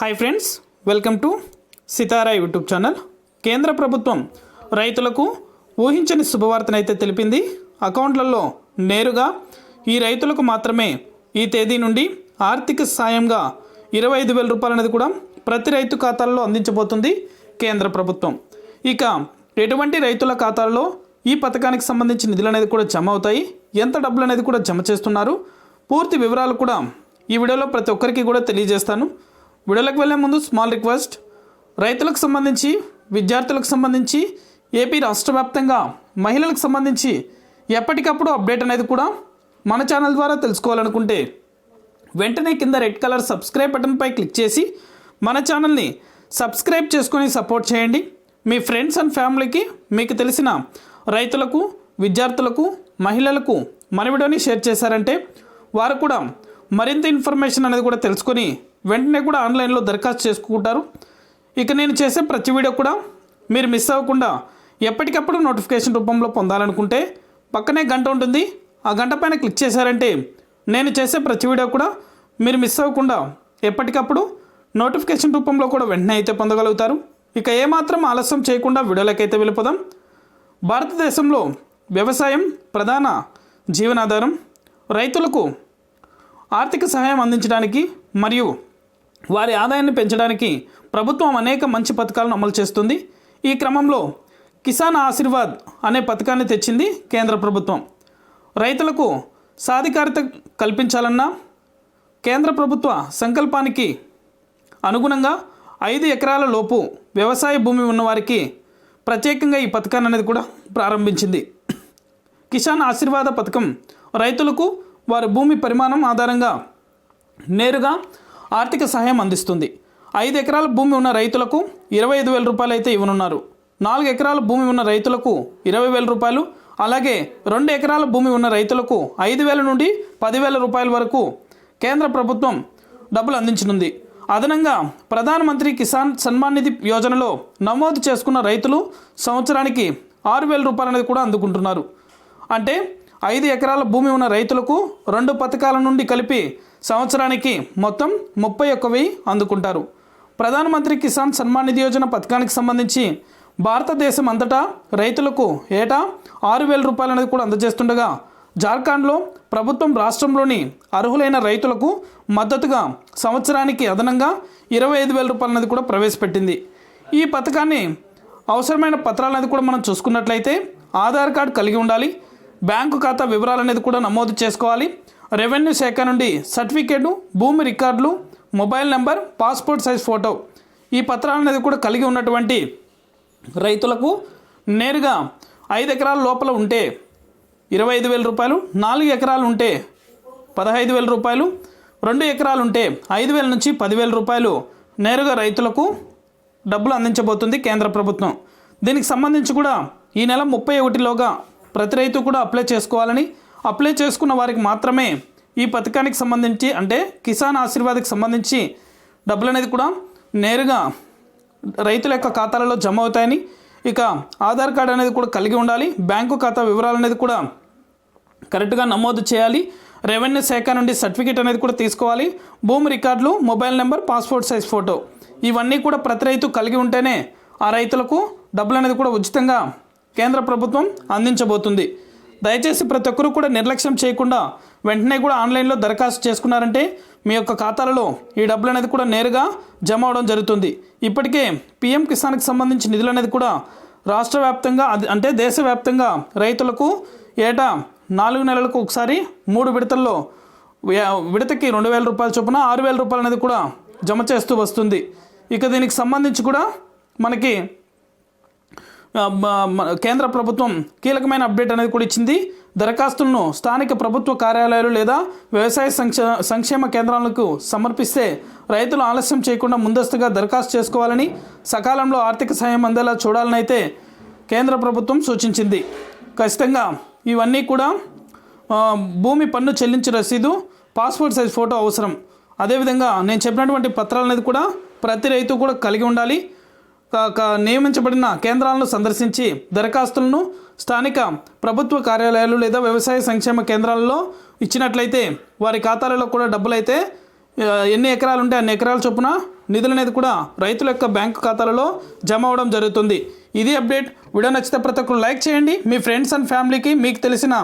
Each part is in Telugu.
Hi friends welcome to Sitara YouTube channel కేంద్ర ప్రభుత్వం రైతులకు ఊహించని శుభవార్తనైతే తెలిపింది. అకౌంట్లలో నేరుగా ఈ రైతులకు మాత్రమే ఈ తేదీ నుండి ఆర్థిక సాయంగా ఇరవై ఐదు వేల రూపాయలు అనేది కూడా ప్రతి రైతు ఖాతాల్లో అందించబోతుంది కేంద్ర ప్రభుత్వం. ఇక ఎటువంటి రైతుల ఖాతాల్లో ఈ పథకానికి సంబంధించి నిధులు అనేది కూడా జమ అవుతాయి? ఎంత డబ్బులు అనేది కూడా జమ చేస్తున్నారు? పూర్తి వివరాలు కూడా ఈ వీడియోలో ప్రతి ఒక్కరికి కూడా తెలియజేస్తాను. వీడియోలోకి వెళ్ళే ముందు స్మాల్ రిక్వెస్ట్. రైతులకు సంబంధించి విద్యార్థులకు సంబంధించి ఏపీ రాష్ట్ర వ్యాప్తంగా మహిళలకు సంబంధించి ఎప్పటికప్పుడు అప్డేట్ అనేది కూడా మన ఛానల్ ద్వారా తెలుసుకోవాలనుకుంటే వెంటనే కింద రెడ్ కలర్ సబ్స్క్రైబ్ బటన్పై క్లిక్ చేసి మన ఛానల్ని సబ్స్క్రైబ్ చేసుకొని సపోర్ట్ చేయండి. మీ ఫ్రెండ్స్ అండ్ ఫ్యామిలీకి మీకు తెలిసిన రైతులకు విద్యార్థులకు మహిళలకు మన వీడియోని షేర్ చేశారంటే వారు కూడా మరింత ఇన్ఫర్మేషన్ అనేది కూడా తెలుసుకొని వెంటనే కూడా ఆన్లైన్లో దరఖాస్తు చేసుకుంటారు. ఇక నేను చేసే ప్రతి వీడియో కూడా మీరు మిస్ అవ్వకుండా ఎప్పటికప్పుడు నోటిఫికేషన్ రూపంలో పొందాలనుకుంటే పక్కనే గంట ఉంటుంది. ఆ గంట పైన క్లిక్ చేశారంటే నేను చేసే ప్రతి వీడియో కూడా మీరు మిస్ అవ్వకుండా ఎప్పటికప్పుడు నోటిఫికేషన్ రూపంలో కూడా వెంటనే అయితే పొందగలుగుతారు. ఇక ఏమాత్రం ఆలస్యం చేయకుండా వీడియోలకైతే వెళ్ళిపోదాం. భారతదేశంలో వ్యవసాయం ప్రధాన జీవనాధారం. రైతులకు ఆర్థిక సహాయం అందించడానికి మరియు వారి ఆదాయాన్ని పెంచడానికి ప్రభుత్వం అనేక మంచి పథకాలను అమలు చేస్తుంది. ఈ క్రమంలో కిసాన్ ఆశీర్వాద్ అనే పథకాన్ని తెచ్చింది కేంద్ర ప్రభుత్వం. రైతులకు సాధికారిత కల్పించాలన్న కేంద్ర ప్రభుత్వ సంకల్పానికి అనుగుణంగా ఐదు ఎకరాల లోపు వ్యవసాయ భూమి ఉన్నవారికి ప్రత్యేకంగా ఈ పథకాన్ని అనేది కూడా ప్రారంభించింది. కిసాన్ ఆశీర్వాద పథకం రైతులకు వారి భూమి పరిమాణం ఆధారంగా నేరుగా ఆర్థిక సహాయం అందిస్తుంది. ఐదు ఎకరాల భూమి ఉన్న రైతులకు ఇరవై ఐదు వేల రూపాయలు అయితే ఇవ్వనున్నారు. నాలుగు ఎకరాల భూమి ఉన్న రైతులకు ఇరవై వేల రూపాయలు అలాగే రెండు ఎకరాల భూమి ఉన్న రైతులకు ఐదు వేల నుండి పదివేల రూపాయల వరకు కేంద్ర ప్రభుత్వం డబ్బులు అందించనుంది. అదనంగా ప్రధానమంత్రి కిసాన్ సన్మాన్ నిధి యోజనలో నమోదు చేసుకున్న రైతులు సంవత్సరానికి ఆరు వేల రూపాయలు అనేది కూడా అందుకుంటున్నారు. అంటే ఐదు ఎకరాల భూమి ఉన్న రైతులకు రెండు పథకాల నుండి కలిపి సంవత్సరానికి మొత్తం ముప్పై ఒక్క వెయ్యి అందుకుంటారు. ప్రధానమంత్రి కిసాన్ సన్మాన్ నిధి యోజన పథకానికి సంబంధించి భారతదేశం అంతటా రైతులకు ఏటా ఆరు వేల రూపాయలు అనేది కూడా అందజేస్తుండగా జార్ఖండ్లో ప్రభుత్వం రాష్ట్రంలోని అర్హులైన రైతులకు మద్దతుగా సంవత్సరానికి అదనంగా ఇరవై ఐదు వేల రూపాయలు అనేది కూడా ప్రవేశపెట్టింది. ఈ పథకాన్ని అవసరమైన పత్రాలు అనేది కూడా మనం చూసుకున్నట్లయితే ఆధార్ కార్డు కలిగి ఉండాలి బ్యాంకు ఖాతా వివరాలు అనేది కూడా నమోదు చేసుకోవాలి రెవెన్యూ శాఖ నుండి సర్టిఫికేటు భూమి రికార్డులు mobile number passport size photo ఈ పత్రాలు అనేది కూడా కలిగి ఉన్నటువంటి రైతులకు నేరుగా ఐదు ఎకరాల లోపల ఉంటే ఇరవై ఐదు వేల రూపాయలు నాలుగు ఎకరాలు ఉంటే పదహైదు వేల రూపాయలు రెండు ఎకరాలు ఉంటే ఐదు వేల నుంచి పదివేల రూపాయలు నేరుగా రైతులకు డబ్బులు అందించబోతుంది కేంద్ర ప్రభుత్వం. దీనికి సంబంధించి కూడా ఈ నెల ముప్పై ఒకటిలోగా ప్రతి రైతు కూడా అప్లై చేసుకోవాలని అప్లై చేసుకున్న వారికి మాత్రమే ఈ పథకానికి సంబంధించి అంటే కిసాన్ ఆశీర్వాద్కి సంబంధించి డబ్బులు అనేది కూడా నేరుగా రైతుల యొక్క ఖాతాలలో జమ అవుతాయని ఇక ఆధార్ కార్డు అనేది కూడా కలిగి ఉండాలి. బ్యాంకు ఖాతా వివరాలు అనేది కూడా కరెక్ట్గా నమోదు చేయాలి. రెవెన్యూ శాఖ నుండి సర్టిఫికేట్ అనేది కూడా తీసుకోవాలి. భూమి రికార్డులు mobile number passport size photo ఇవన్నీ కూడా ప్రతి రైతు కలిగి ఉంటేనే ఆ రైతులకు డబ్బులు అనేది కూడా ఉచితంగా కేంద్ర ప్రభుత్వం అందించబోతుంది. దయచేసి ప్రతి ఒక్కరూ కూడా నిర్లక్ష్యం చేయకుండా వెంటనే కూడా ఆన్లైన్లో దరఖాస్తు చేసుకున్నారంటే మీ యొక్క ఖాతాలలో ఈ డబ్బులు అనేది కూడా నేరుగా జమ అవడం జరుగుతుంది. ఇప్పటికే పిఎం కిసాన్కి సంబంధించి నిధులు అనేది కూడా రాష్ట్ర వ్యాప్తంగా అది- అంటే దేశవ్యాప్తంగా రైతులకు ఏటా నాలుగు నెలలకు ఒకసారి మూడు విడతల్లో విడతకి రెండు వేల రూపాయల చొప్పున ఆరు వేల రూపాయలు అనేది కూడా జమ చేస్తూ వస్తుంది. ఇక దీనికి సంబంధించి కూడా మనకి కేంద్ర ప్రభుత్వం కీలకమైన అప్డేట్ అనేది కూడా ఇచ్చింది. దరఖాస్తులను స్థానిక ప్రభుత్వ కార్యాలయాలు లేదా వ్యవసాయ సంక్ష సంక్షేమ కేంద్రాలకు సమర్పిస్తే రైతులు ఆలస్యం చేయకుండా ముందస్తుగా దరఖాస్తు చేసుకోవాలని సకాలంలో ఆర్థిక సాయం అందేలా చూడాలని అయితే కేంద్ర ప్రభుత్వం సూచించింది. ఖచ్చితంగా ఇవన్నీ కూడా భూమి పన్ను చెల్లించే రసీదు పాస్పోర్ట్ సైజ్ ఫోటో అవసరం. అదేవిధంగా నేను చెప్పినటువంటి పత్రాలు అనేది కూడా ప్రతి రైతు కూడా కలిగి ఉండాలి. నియమించబడిన కేంద్రాలను సందర్శించి దరఖాస్తులను స్థానిక ప్రభుత్వ కార్యాలయాలు లేదా వ్యవసాయ సంక్షేమ కేంద్రాలలో ఇచ్చినట్లయితే వారి ఖాతాలలో కూడా డబ్బులైతే ఎన్ని ఎకరాలు ఉంటే అన్ని ఎకరాల చొప్పున నిధులు అనేది కూడా రైతుల యొక్క బ్యాంకు ఖాతాలలో జమ అవ్వడం జరుగుతుంది. ఇది అప్డేట్. వీడియో నచ్చితే ప్రతి ఒక్కరు లైక్ చేయండి. మీ ఫ్రెండ్స్ అండ్ ఫ్యామిలీకి మీకు తెలిసిన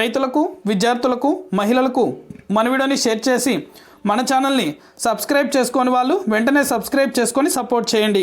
రైతులకు విద్యార్థులకు మహిళలకు మన వీడియోని షేర్ చేసి మన ఛానల్ని సబ్స్క్రైబ్ చేసుకొని వాళ్ళు వెంటనే సబ్స్క్రైబ్ చేసుకొని సపోర్ట్ చేయండి.